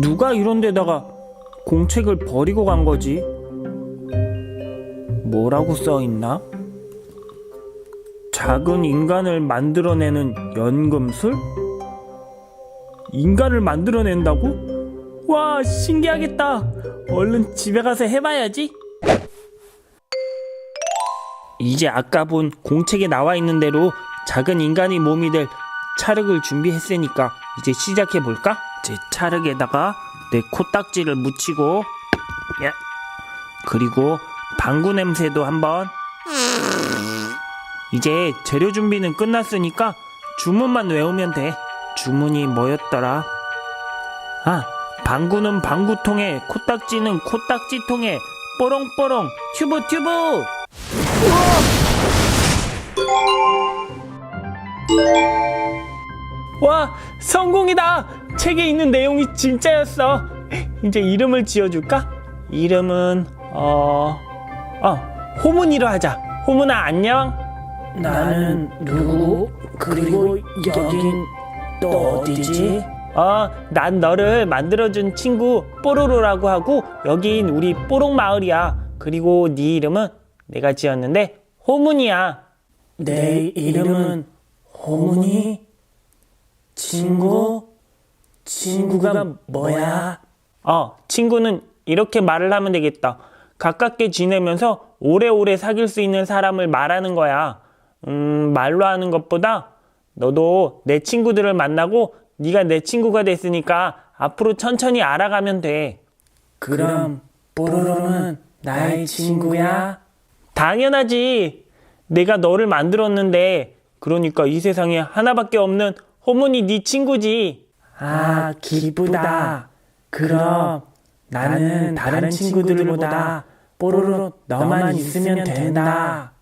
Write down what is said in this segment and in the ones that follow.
누가 이런 데다가 공책을 버리고 간 거지? 뭐라고 써 있나? 작은 인간을 만들어내는 연금술? 인간을 만들어낸다고? 와, 신기하겠다. 얼른 집에 가서 해봐야지. 이제 아까 본 공책에 나와 있는 대로 작은 인간의 몸이 될 찰흙을 준비했으니까 이제 시작해 볼까? 제 찰흙에다가 내 코딱지를 묻히고 야 그리고 방구 냄새도 한번 이제 재료 준비는 끝났으니까 주문만 외우면 돼. 주문이 뭐였더라? 아, 방구는 방구통에, 코딱지는 코딱지통에, 뽀롱뽀롱, 튜브 튜브. 와, 성공이다! 책에 있는 내용이 진짜였어. 이제 이름을 지어줄까? 이름은, 어, 어, 호문이로 하자. 호문아, 안녕? 나는 누구? 그리고 여긴 또 어디지? 어, 난 너를 만들어준 친구 뽀로로라고 하고 여긴 우리 뽀롱 마을이야. 그리고 네 이름은 내가 지었는데 호문이야. 내 이름은 호문이 친구? 친구가 뭐야? 어, 친구는 이렇게 말을 하면 되겠다. 가깝게 지내면서 오래오래 사귈 수 있는 사람을 말하는 거야. 음, 말로 하는 것보다 너도 내 친구들을 만나고 네가 내 친구가 됐으니까 앞으로 천천히 알아가면 돼. 그럼 뽀로로는 나의 친구야? 당연하지. 내가 너를 만들었는데 그러니까 이 세상에 하나밖에 없는 호문이 네 친구지. 아, 기쁘다. 그럼 나는 다른 친구들보다 뽀로로 너만 있으면 된다.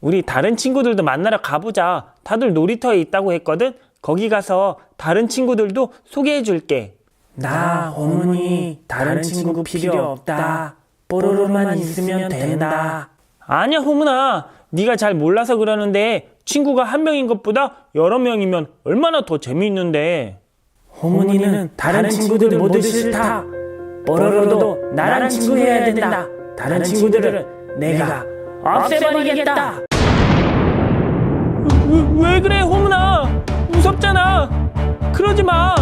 우리 다른 친구들도 만나러 가보자. 다들 놀이터에 있다고 했거든. 거기 가서 다른 친구들도 소개해 줄게. 나 호문이 다른 친구 필요 없다. 뽀로로만 있으면 된다. 아니야, 호문아. 네가 잘 몰라서 그러는데 친구가 한 명인 것보다 여러 명이면 얼마나 더 재미있는데. 호문이는 다른 친구들 모두 싫다. 뽀로로도 나랑 친구해야 된다. 다른 친구들은 내가 없애버리겠다. 왜, 왜 그래, 호문아? 무섭잖아. 그러지 마.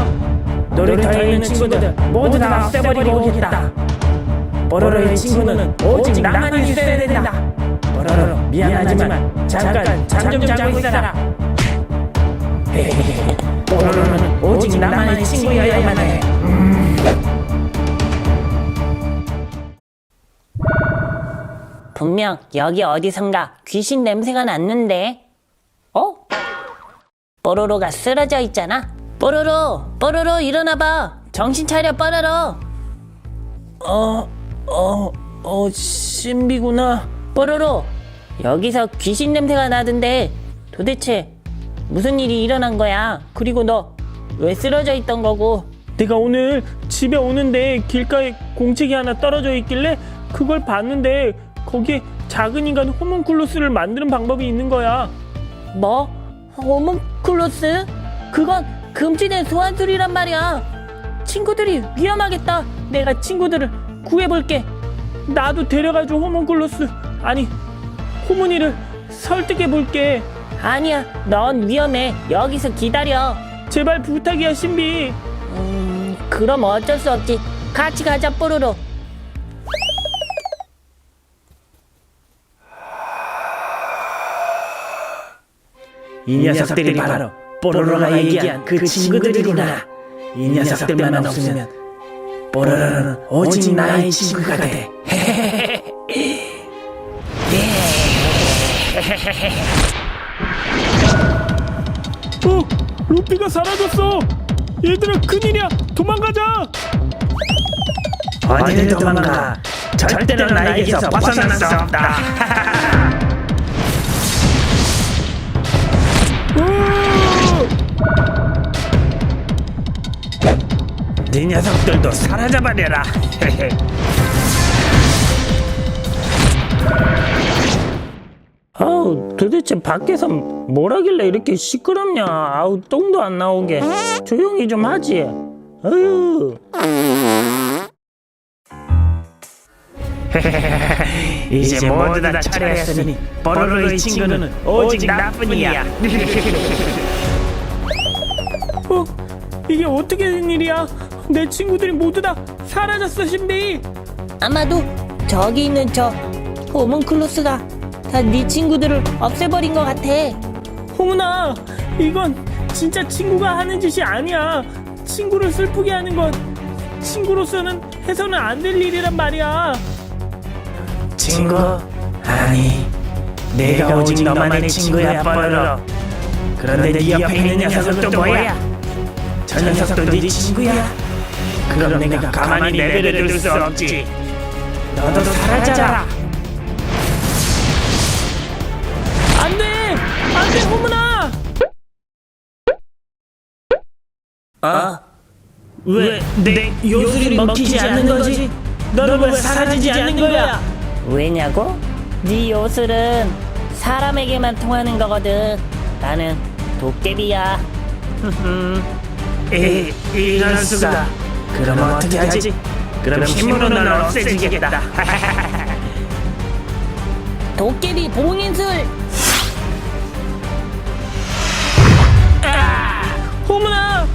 놀이터에 있는 친구들 모두 다 없애버리고 오겠다. 뽀로로의 친구는 오직 나만 있어야 된다. 뽀로로 미안하지만 잠깐 잠 좀 자고 있어라. 헤헤헤. 뽀로로는 오직 나만의 친구여야만 해. 분명 여기 어디선가 귀신 냄새가 났는데 어? 뽀로로가 쓰러져 있잖아 뽀로로 뽀로로 일어나봐 정신 차려 뽀로로 어, 어, 어, 신비구나. 뽀로로 여기서 귀신 냄새가 나던데 도대체 무슨 일이 일어난 거야 그리고 너 왜 쓰러져 있던 거고 내가 오늘 집에 오는데 길가에 공책이 하나 떨어져 있길래 그걸 봤는데 거기에 작은 인간 호문클루스를 만드는 방법이 있는 거야. 뭐? 호문클로스? 그건 금지된 소환술이란 말이야 친구들이 위험하겠다 내가 친구들을 구해볼게. 나도 데려가줘 호문클루스. 아니 호문이를 설득해 볼게. 아니야, 넌 위험해. 여기서 기다려. 제발 부탁이야 신비. 음, 그럼 어쩔 수 없지. 같이 가자, 뽀로로. 이 녀석들이 바로 뽀로로가 얘기한 그 친구들이구나. 이 녀석들만 없으면 뽀로로는 오직 나의 친구가 돼. 어, 루피가 사라졌어. 얘들아 큰일이야. 도망가자. 어디를 도망가? 절대로 나에게서 벗어날 수 없다. 네 녀석들도 사라져버려라. 아우 도대체 밖에서 뭘 하길래 이렇게 시끄럽냐. 아우 똥도 안 나오게. 조용히 좀 하지. 어? 어휴. 이제 모두 다 처리했으니 뽀로로의 친구는 오직 나뿐 이야. 어? 이게 어떻게 된 일이야? 내 친구들이 모두 다 사라졌어, 신비. 아마도 저기 있는 저 호문클로스가 다 네 친구들을 없애버린 것 같아. 홍은아, 이건 진짜 친구가 하는 짓이 아니야. 친구를 슬프게 하는 건 친구로서는 해서는 안 될 일이란 말이야. 친구? 아니, 내가 오직 너만의 친구야, 뽀로로. 그런데 네 옆에 있는 녀석은 또 뭐야? 저 녀석도 네 친구야? 그럼 내가 가만히 내버려둘 수 없지. 너도 사라져라. 어? 왜내 요술이 먹히지 않는 거지? 너는 왜 사라지지 않는 거야? 왜냐고? 네 요술은 사람에게만 통하는 거거든. 나는 도깨비야. 이, 이럴 수가. 그럼 어떻게 하지? 그럼 힘으로 널 없애주겠다. 도깨비 봉인술. 호문아!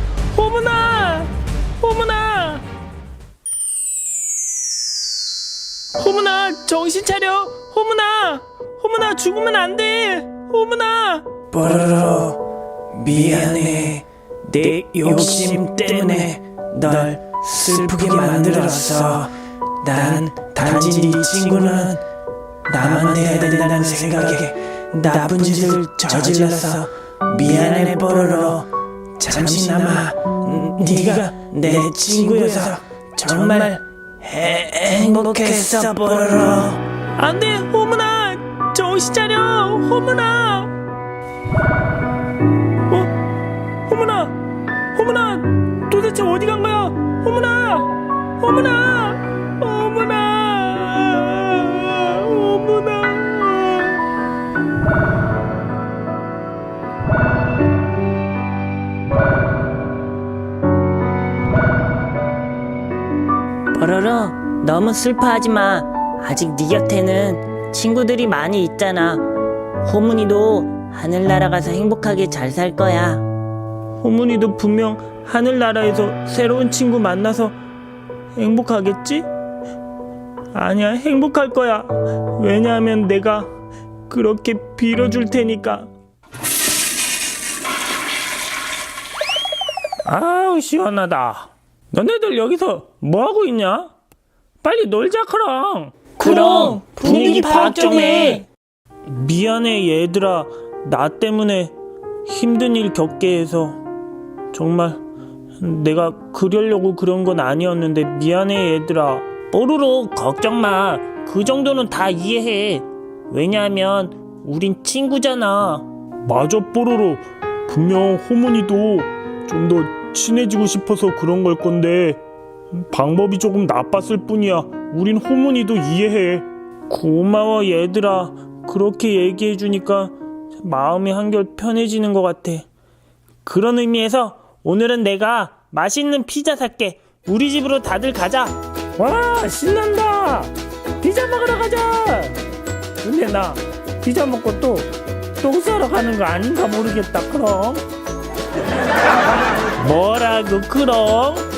호문아! 호문아! 호문아, 정신 차려! 호문아! 호문아, 죽으면 안 돼! 호문아! 뽀로로 미안해 내 욕심 때문에 널 슬프게 만들었어 난 단지 네 친구는 나만 돼야 된다는 생각에 나쁜 짓을 저질러서 미안해 뽀로로 잠시나마 네가 내 친구여서 정말 해- 행복했어 뽀로로 안 돼! 호문아! 정신 차려! 호문아! 어? 호문아! 호문아! 도대체 어디 간 거야? 호문아! 호문아! 호문아! 뽀로로 너무 슬퍼하지 마. 아직 네 곁에는 친구들이 많이 있잖아. 호문이도 하늘 날아가서 행복하게 잘 살 거야. 호문이도 분명 하늘나라에서 새로운 친구 만나서 행복하겠지? 아니야, 행복할 거야. 왜냐하면 내가 그렇게 빌어줄 테니까. 아우, 시원하다. 너네들 여기서 뭐하고 있냐? 빨리 놀자, 크랑. 그럼 분위기 파악 좀 해. 미안해 얘들아. 나 때문에 힘든 일 겪게 해서 정말 내가 그러려고 그런 건 아니었는데 미안해 얘들아. 뽀로로 걱정 마 그 정도는 다 이해해. 왜냐하면 우린 친구잖아. 맞아 뽀로로. 분명 호문이도 좀더 친해지고 싶어서 그런 걸 건데 방법이 조금 나빴을 뿐이야. 우린 호문이도 이해해. 고마워 얘들아. 그렇게 얘기해 주니까 마음이 한결 편해지는 것 같아. 그런 의미에서 오늘은 내가 맛있는 피자 살게. 우리 집으로 다들 가자. 와 신난다. 피자 먹으러 가자. 근데 나 피자 먹고 또 똥 싸러 가는 거 아닌가 모르겠다 그럼 뭐라고 그럼